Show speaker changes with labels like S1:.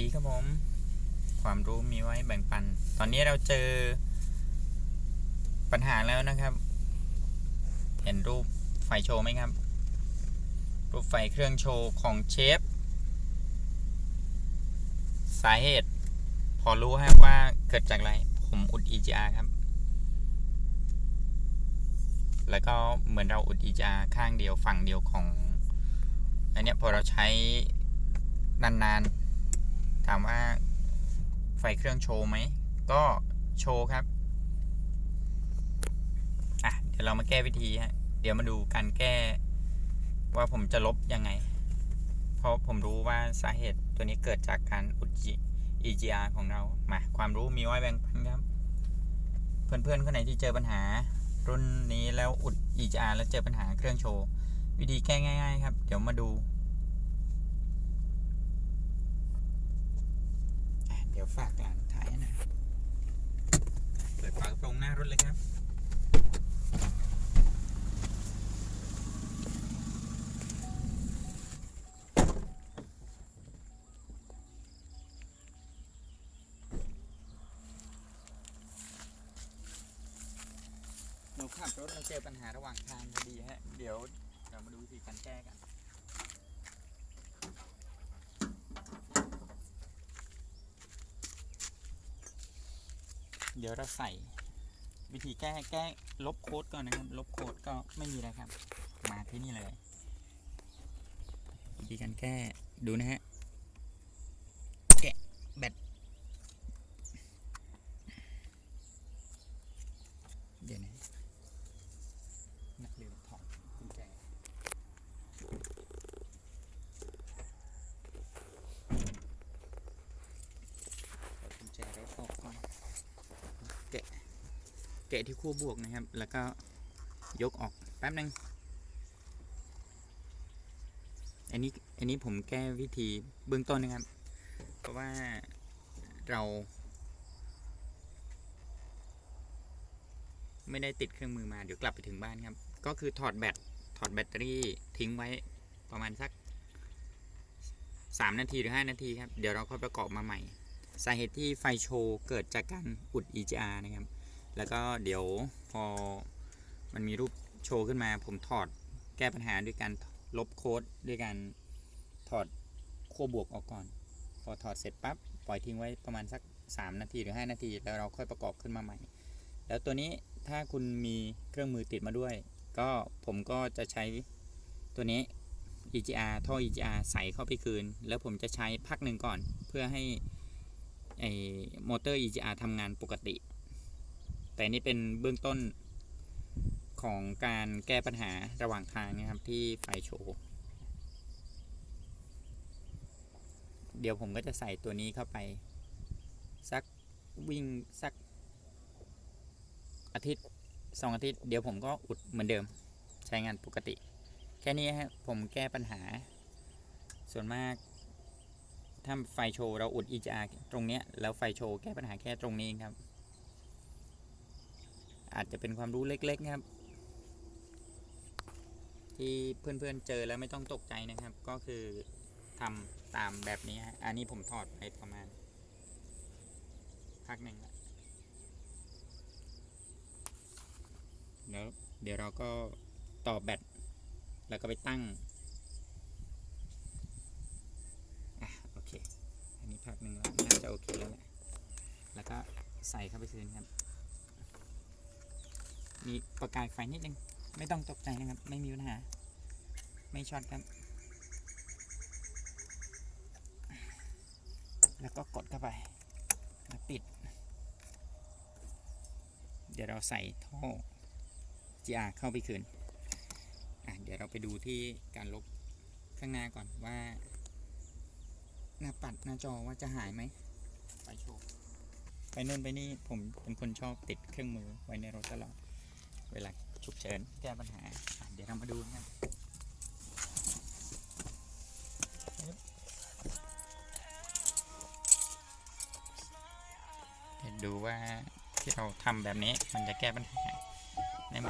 S1: ดีครับผม ความรู้มีไว้แบ่งปัน ตอนนี้เราเจอปัญหาแล้วนะครับ เห็นรูปไฟโชว์ไหมครับ รูปไฟเครื่องโชว์ของเชฟ สาเหตุ พอรู้ครับว่าเกิดจากอะไร ผมอุด EGR ครับ แล้วก็เหมือนเราอุด EGR ข้างเดียวฝั่งเดียวของ อันนี้พอเราใช้นานๆ ถามว่าไฟเครื่องโชว์ไหม ก็โชว์ครับ อะ เดี๋ยวเรามาแก้วิธีฮะ เดี๋ยวมาดูการแก้ว่าผมจะลบยังไง เพราะผมรู้ว่าสาเหตุตัวนี้เกิดจากการอุด EGR ของเรา มา ความรู้มีไว้แบ่งปันครับ เพื่อนๆคนไหนที่เจอปัญหา รุ่นนี้แล้วอุด EGR แล้วเจอปัญหาเครื่องโชว์ วิธีแก้ง่าย ๆ ครับ เดี๋ยวมาดูอะเดี๋ยวฝากหลานถ่ายให้หนะ เปิดฝากระโปรงหน้ารถเลยครับหนูขับรถเราเจอปัญหาระหว่างทางพอดีฮะ เดี๋ยวเรามาดูวิธีการแก้กัน เดี๋ยวเราใส่วิธีแก้แก้ลบโค้ดก่อนนะครับ ลบโค้ดก็ไม่มีแล้วครับ มาที่นี่เลย วิธีการแก้ดูนะฮะแกะแบต เดี๋ยวนะนักเรียนถอดกุญแจถอดกุญแจรถออกก่อน แกะ แกะที่คู่บวกนะครับ แล้วก็ยกออกแป๊บนึงอันนี้อันนี้ผมแก้วิธีเบื้องต้นนะครับ เพราะว่าเรา ไม่ได้ติดเครื่องมือมาเดี๋ยวกลับไปถึงบ้านครับ ก็คือถอดแบตถอดแบตเตอรี่ทิ้งไว้ประมาณสัก 3 นาทีหรือ 5 นาทีครับ เดี๋ยวเราค่อยประกอบมาใหม่ สาเหตุที่ไฟโชว์เกิดจากการอุด EGR นะครับ แล้วก็เดี๋ยวพอมันมีรูปโชว์ขึ้นมา ผมถอดแก้ปัญหาด้วยการลบโค้ดด้วยการถอดขั้วบวกออกก่อน พอถอดเสร็จปั๊บปล่อยทิ้งไว้ประมาณสัก 3 นาทีหรือ 5 นาที แล้วเราค่อยประกอบขึ้นมาใหม่ แล้วตัวนี้ถ้าคุณมีเครื่องมือติดมาด้วย ก็ผมก็จะใช้ตัวนี้ EGR ท่อ EGR ใส่เข้าไปคืน แล้วผมจะใช้พักหนึ่งก่อน เพื่อให้ไอ้มอเตอร์ EGR ทำงานปกติ แต่นี่เป็นเบื้องต้นของการแก้ปัญหาระหว่างทางนะครับที่ไฟโชว์เดี๋ยวผมก็จะใส่ตัวนี้เข้าไป สักวิ่งสักอาทิตย์สองอาทิตย์เดี๋ยวผมก็อุดเหมือนเดิมใช้งานปกติ แค่นี้ฮะผมแก้ปัญหา ส่วนมาก ถ้าไฟโชว์เราอุด EGR ตรงเนี้ยแล้วไฟโชว์แก้ปัญหาแค่ตรงนี้ครับ อาจจะเป็นความรู้เล็กๆครับ ที่เพื่อนๆเจอแล้วไม่ต้องตกใจนะครับ ก็คือทำตามแบบนี้อันนี้ผมถอดไปประมาณพักหนึ่งแล้วเดี๋ยวเราก็ต่อแบตแล้วก็ไปตั้งอะโอเค อันนี้พักหนึ่งแล้วน่าจะโอเคแล้วแหละแล้วก็ใส่เข้าไปคืนครับ มีประกายไฟนิดนึง ไม่ต้องตกใจนะครับ ไม่มีปัญหา ไม่ช็อตครับ แล้วก็กดเข้าไปแล้วปิด เดี๋ยวเราใส่ท่อ GR เข้าไปคืนอะเดี๋ยวเราไปดูที่การลบข้างหน้าก่อนว่า หน้าปัดหน้าจอว่าจะหายไหม ไปโชว์ ไปนู่นไปนี่ผมเป็นคนชอบติดเครื่องมือไว้ในรถตลอด เวลาฉุกเฉินแก้ปัญหา เดี๋ยวเรามาดูนะเดี๋ยวดูว่าที่เราทำแบบนี้มันจะแก้ปัญหาได้ไหม